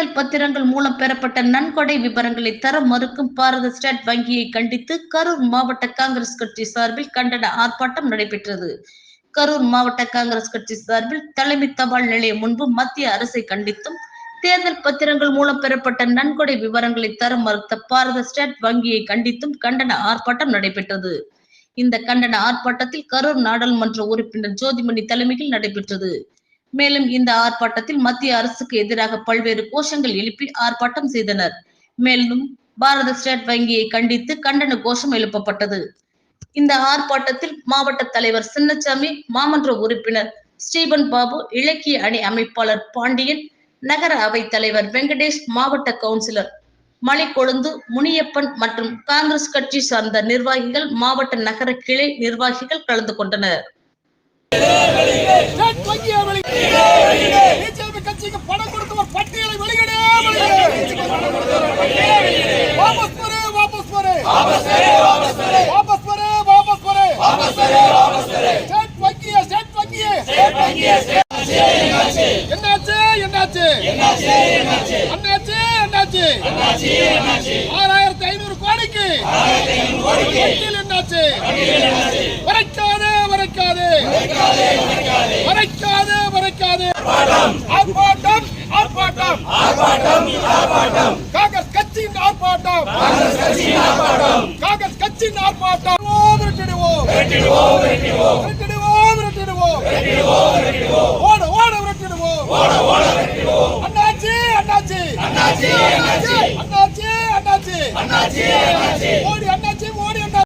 தேர்தல் பத்திரங்கள் மூலம் பெறப்பட்ட நன்கொடை விவரங்களை தர மறுக்கும் பாரத ஸ்டேட் வங்கியை கண்டித்து கரூர் மாவட்ட காங்கிரஸ் கட்சி சார்பில் கண்டன ஆர்ப்பாட்டம் நடைபெற்றது. கரூர் மாவட்ட காங்கிரஸ் கட்சி சார்பில் தலைமை தபால் நிலையம் முன்பு மத்திய அரசை கண்டித்தும் தேர்தல் பத்திரங்கள் மூலம் பெறப்பட்ட நன்கொடை விவரங்களை தர மறுத்த பாரத ஸ்டேட் வங்கியை கண்டித்தும் கண்டன ஆர்ப்பாட்டம் நடைபெற்றது. இந்த கண்டன ஆர்ப்பாட்டத்தில் கரூர் நாடாளுமன்ற உறுப்பினர் ஜோதிமணி தலைமையில் நடைபெற்றது. மேலும் இந்த ஆர்ப்பாட்டத்தில் மத்திய அரசுக்கு எதிராக பல்வேறு கோஷங்கள் எழுப்பி ஆர்ப்பாட்டம் செய்தனர். மேலும் பாரத ஸ்டேட் வங்கியை கண்டித்து கண்டன கோஷம் எழுப்பப்பட்டது. இந்த ஆர்ப்பாட்டத்தில் மாவட்ட தலைவர் சின்னசாமி மாமன்ற உறுப்பினர் ஸ்டீபன் பாபு இலக்கிய அணி அமைப்பாளர் பாண்டியன் நகர அவைத் தலைவர் வெங்கடேஷ் மாவட்ட கவுன்சிலர் மலைக்கொழுந்து முனியப்பன் மற்றும் காங்கிரஸ் கட்சி சார்ந்த நிர்வாகிகள் மாவட்ட நகர கிளை நிர்வாகிகள் கலந்து கொண்டனர். வாபஸ் பெறு. வாபஸ் பெறு, வாபஸ் பெறு. ஸ்டேட் வங்கியை, ஸ்டேட் வங்கியை. என்னாச்சு? என்னாச்சு அண்ணாச்சு என்னாச்சு? ஆறாயிரத்தி ஐநூறு கோடிக்கு. வங்கியில் என்னாச்சு? வரைக்காது வரைக்காது வரைக்காது வரைக்காது ஆர்ப்பாட்டம் ஆர்ப்பாட்டம். காங்கிரஸ் கட்சியின் ஆர்ப்பாட்டம். காங்கிரஸ் கட்சியின் ஆர்ப்பாட்டம். விரட்டிடுவோம் விரட்டிடுவோம் விரட்டிடுவோம் ஓட ஓட விரட்டிடுவோம் அண்ணாச்சி அண்ணாச்சி. அண்ணாச்சி அண்ணாச்சி. அண்ணாச்சி மோடி அண்ணா